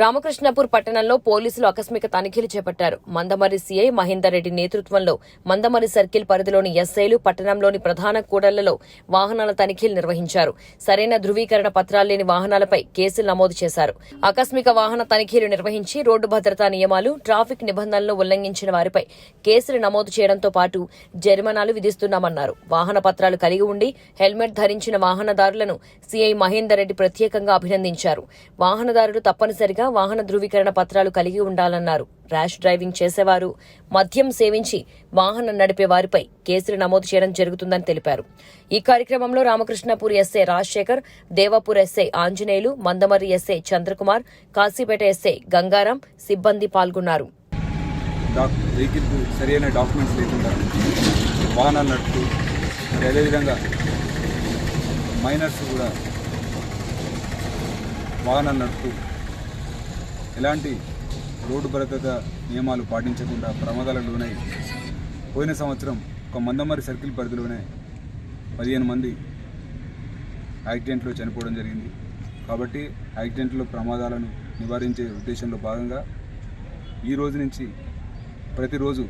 రామకృష్ణపూర్ పట్టణంలో పోలీసులు ఆకస్మిక తనిఖీలు చేపట్టారు. మందమరి సీఐ మహేందర్ రెడ్డి నేతృత్వంలో మందమరి సర్కిల్ పరిధిలోని ఎస్ఐలు పట్టణంలోని ప్రధాన కూడళ్ళలో వాహనాల తనిఖీలు నిర్వహించారు. సరైన ధృవీకరణ పత్రాలు లేని వాహనాలపై కేసులు నమోదు చేశారు. ఆకస్మిక వాహన తనిఖీలు నిర్వహించి రోడ్డు భద్రతా నియమాలు ట్రాఫిక్ నిబంధనలను ఉల్లంఘించిన వారిపై కేసులు నమోదు చేయడంతో పాటు జరిమానాలు విధిస్తున్నామన్నారు. వాహన పత్రాలు కలిగి ఉండి హెల్మెట్ ధరించిన వాహనదారులను సీఐ మహేందర్ రెడ్డి ప్రత్యేకంగా అభినందించారు. వాహనదారులు తప్పనిసరిగా వాహన ధృవీకరణ పత్రాలు కలిగి ఉండాలన్నారు. ర్యాష్ డ్రైవింగ్ చేసేవారు మద్యం సేవించి వాహనం నడిపే వారిపై కేసులు నమోదు చేయడం జరుగుతుందని తెలిపారు. ఈ కార్యక్రమంలో Ramakrishnapur SI Rajasekhar Devapur SI Anjaneyulu Mandamarri SI Chandrakumar Kasipet SI Gangaram సిబ్బంది పాల్గొన్నారు. సరైన డాక్యుమెంట్స్ లేకుండా వాహనాలు నడుపుతూ మరి అదేవిధంగా మైనర్స్ కూడా వాహనాలు నడుపుతూ ఎలాంటి రోడ్డు భద్రత నియమాలు పాటించకుండా ప్రమాదాలకు లోనై పోయిన సంవత్సరం ఒక మందమరి సర్కిల్ పరిధిలోనే పదిహేను మంది యాక్సిడెంట్లో చనిపోవడం జరిగింది. కాబట్టి యాక్సిడెంట్లో ప్రమాదాలను నివారించే ఉద్దేశంలో భాగంగా ఈ రోజు నుంచి ప్రతిరోజు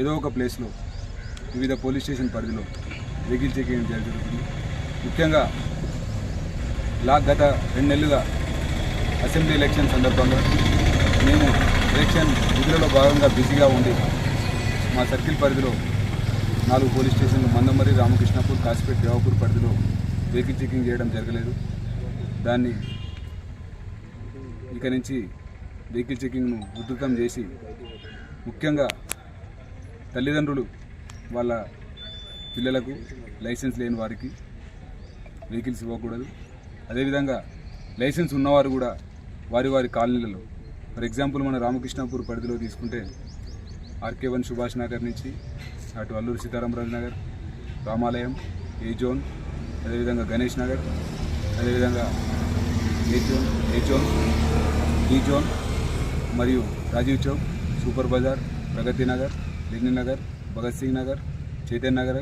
ఏదో ఒక ప్లేస్లో వివిధ పోలీస్ స్టేషన్ పరిధిలో వెహికల్ చెకింగ్ జరుగుతుంది. ముఖ్యంగా లా గత రెండు నెలలుగా అసెంబ్లీ ఎలక్షన్ సందర్భంగా మేము ఎలక్షన్ విధులలో భాగంగా బిజీగా ఉండి మా సర్కిల్ పరిధిలో నాలుగు పోలీస్ స్టేషన్లు మందమరి రామకృష్ణపూర్ కాసిపేట దేవాపూర్ పరిధిలో వెహికల్ చెకింగ్ చేయడం జరగలేదు. దాన్ని ఇక నుంచి వెహికల్ చెకింగ్ను ఉధృతం చేసి ముఖ్యంగా తల్లిదండ్రులు వాళ్ళ పిల్లలకు లైసెన్స్ లేని వారికి వెహికల్స్ ఇవ్వకూడదు. అదేవిధంగా లైసెన్స్ ఉన్నవారు కూడా వారి వారి కాలనీలలో. ఫర్ ఎగ్జాంపుల్ మన రామకృష్ణపూర్ పరిధిలో తీసుకుంటే ఆర్కే వన్ సుభాష్ నగర్ నుంచి అటు అల్లూరు సీతారామరాజు నగర్ రామాలయం ఏ జోన్ అదేవిధంగా గణేష్ నగర్ అదేవిధంగా A zone A zone E zone మరియు Rajiv Chowk super bazaar Pragathi Nagar Lenin Nagar Bhagat Singh Nagar Chaitanya Nagar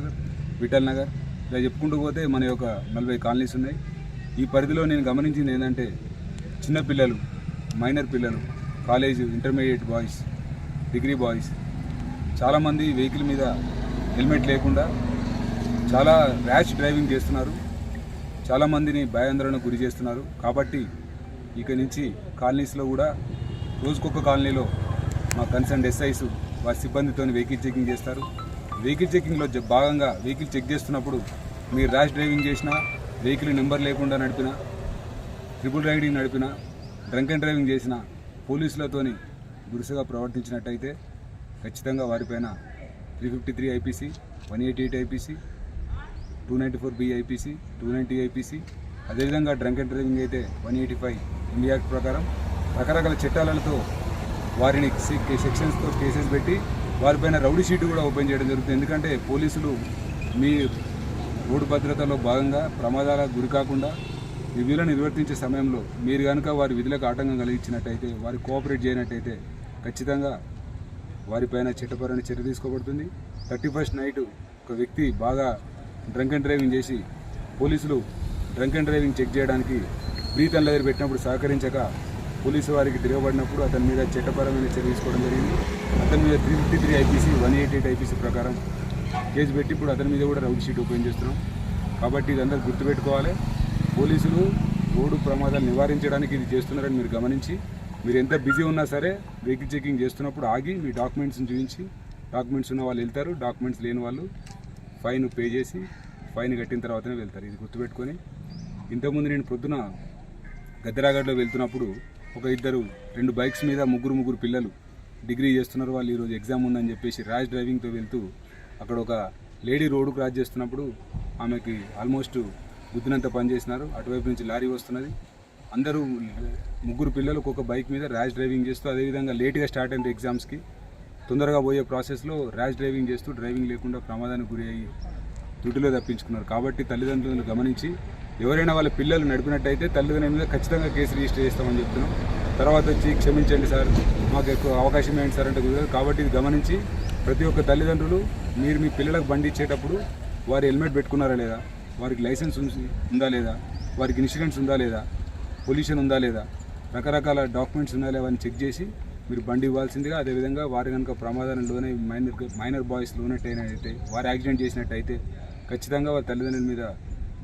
Vittal Nagar. ఇలా చెప్పుకుంటూ పోతే మన యొక్క నలభై కాలనీస్ ఉన్నాయి. ఈ పరిధిలో నేను గమనించింది ఏంటంటే చిన్నపిల్లలు మైనర్ పిల్లలు college intermediate boys degree boys చాలామంది వెహికల్ మీద హెల్మెట్ లేకుండా చాలా ర్యాష్ డ్రైవింగ్ చేస్తున్నారు. చాలామందిని భయాందోళనకు గురి చేస్తున్నారు. కాబట్టి ఇక నుంచి కాలనీస్లో కూడా రోజుకొక కాలనీలో మా కన్సర్న్ ఎస్ఐస్ వారి సిబ్బందితో వెహికల్ చెకింగ్ చేస్తారు. వెహికల్ చెకింగ్లో భాగంగా వెహికల్ చెక్ చేస్తున్నప్పుడు మీరు ర్యాష్ డ్రైవింగ్ చేసినా వెహికల్ నెంబర్ లేకుండా నడిపినా ట్రిపుల్ రైడింగ్ నడిపిన డ్రంక్ అండ్ డ్రైవింగ్ చేసిన పోలీసులతోని గురుసుగా ప్రవర్తించినట్టయితే ఖచ్చితంగా వారిపైన three fifty three IPC one eighty eight IPC two ninety four B IPC two ninety IPC అదేవిధంగా డ్రంక్ అండ్ డ్రైవింగ్ అయితే one eighty five India act ప్రకారం రకరకాల చట్టాలతో వారిని సెక్షన్స్తో కేసెస్ పెట్టి వారిపైన రౌడీ షీట్ కూడా ఓపెన్ చేయడం జరుగుతుంది. ఎందుకంటే పోలీసులు మీ రోడ్డు భద్రతలో భాగంగా ప్రమాదాలకు గురి కాకుండా విధులను నిర్వర్తించే సమయంలో మీరు కనుక వారి విధులకు ఆటంకం కలిగించినట్టయితే వారి కోఆపరేట్ చేయనట్టయితే ఖచ్చితంగా వారిపైన చట్టపరమైన చర్య తీసుకోబడుతుంది. థర్టీ ఫస్ట్ నైట్ ఒక వ్యక్తి బాగా డ్రంక్ అండ్ డ్రైవింగ్ చేసి పోలీసులు డ్రంక్ అండ్ డ్రైవింగ్ చెక్ చేయడానికి బ్రీత్ అండ్ దగ్గర పెట్టినప్పుడు సహకరించక పోలీసు వారికి తిరగబడినప్పుడు అతని మీద చట్టపరమైన చర్య తీసుకోవడం జరిగింది. అతని మీద three fifty three IPC one eighty eight IPC ప్రకారం కేసు పెట్టి ఇప్పుడు అతని మీద కూడా రౌడ్ షీట్ ఓపెన్ చేస్తున్నాం. కాబట్టి ఇదంతా గుర్తుపెట్టుకోవాలి. పోలీసులు రోడ్డు ప్రమాదాలు నివారించడానికి ఇది చేస్తున్నారని మీరు గమనించి మీరు ఎంత బిజీ ఉన్నా సరే వెహికల్ చెకింగ్ చేస్తున్నప్పుడు ఆగి మీ డాక్యుమెంట్స్ని చూపించి డాక్యుమెంట్స్ ఉన్న వాళ్ళు వెళ్తారు డాక్యుమెంట్స్ లేని వాళ్ళు ఫైన్ పే చేసి ఫైన్ కట్టిన తర్వాతనే వెళ్తారు. ఇది గుర్తుపెట్టుకొని ఇంతకుముందు నేను పొద్దున గద్దెరాగడ్లో వెళ్తున్నప్పుడు ఒక ఇద్దరు రెండు బైక్స్ మీద ముగ్గురు ముగ్గురు పిల్లలు డిగ్రీ చేస్తున్నారు. వాళ్ళు ఈరోజు ఎగ్జామ్ ఉందని చెప్పేసి ర్యాష్ డ్రైవింగ్తో వెళ్తూ అక్కడ ఒక లేడీ రోడ్డు క్రాస్ చేస్తున్నప్పుడు ఆమెకి ఆల్మోస్ట్ గుద్దినంత పని చేసినారు అటువైపు నుంచి లారీ వస్తున్నది. అందరూ ముగ్గురు పిల్లలు ఒక్కొక్క బైక్ మీద ర్యాష్ డ్రైవింగ్ చేస్తూ అదేవిధంగా లేట్గా స్టార్ట్ అయిన ఎగ్జామ్స్కి తొందరగా పోయే ప్రాసెస్లో ర్యాష్ డ్రైవింగ్ చేస్తూ డ్రైవింగ్ లేకుండా ప్రమాదానికి గురి అయ్యి దుడ్డులో తప్పించుకున్నారు. కాబట్టి తల్లిదండ్రులను గమనించి ఎవరైనా వాళ్ళ పిల్లలు నడిపినట్టయితే తల్లిదండ్రుల మీద ఖచ్చితంగా కేసు రిజిస్టర్ చేస్తామని చెప్తున్నాం. తర్వాత వచ్చి క్షమించండి సార్ మాకు ఎక్కువ అవకాశం ఏంటి సార్ అంటే కుదరదు. కాబట్టి ఇది గమనించి ప్రతి ఒక్క తల్లిదండ్రులు మీరు మీ పిల్లలకు బండి ఇచ్చేటప్పుడు వారు హెల్మెట్ పెట్టుకున్నారా లేదా? వారికి లైసెన్స్ ఉందా లేదా? వారికి ఇన్సూరెన్స్ ఉందా లేదా? పొల్యూషన్ ఉందా లేదా? రకరకాల డాక్యుమెంట్స్ ఉన్నాయా అవన్నీ చెక్ చేసి మీరు బండి ఇవ్వాల్సిందిగా అదేవిధంగా వారి కనుక ప్రమాదాలలోనే మైనర్ మైనర్ బాయ్స్ లోనట్టయినట్టయితే వారు యాక్సిడెంట్ చేసినట్టయితే ఖచ్చితంగా వారి తల్లిదండ్రుల మీద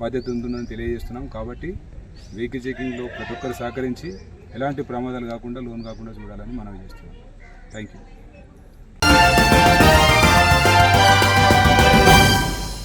బాధ్యత ఉంటుందని తెలియజేస్తున్నాం. కాబట్టి వెహికల్ చెకింగ్లో ప్రతి ఒక్కరు సహకరించి ఎలాంటి ప్రమాదాలు కాకుండా లోన్ కాకుండా చూడాలని మనం చేస్తున్నాం. Thank you.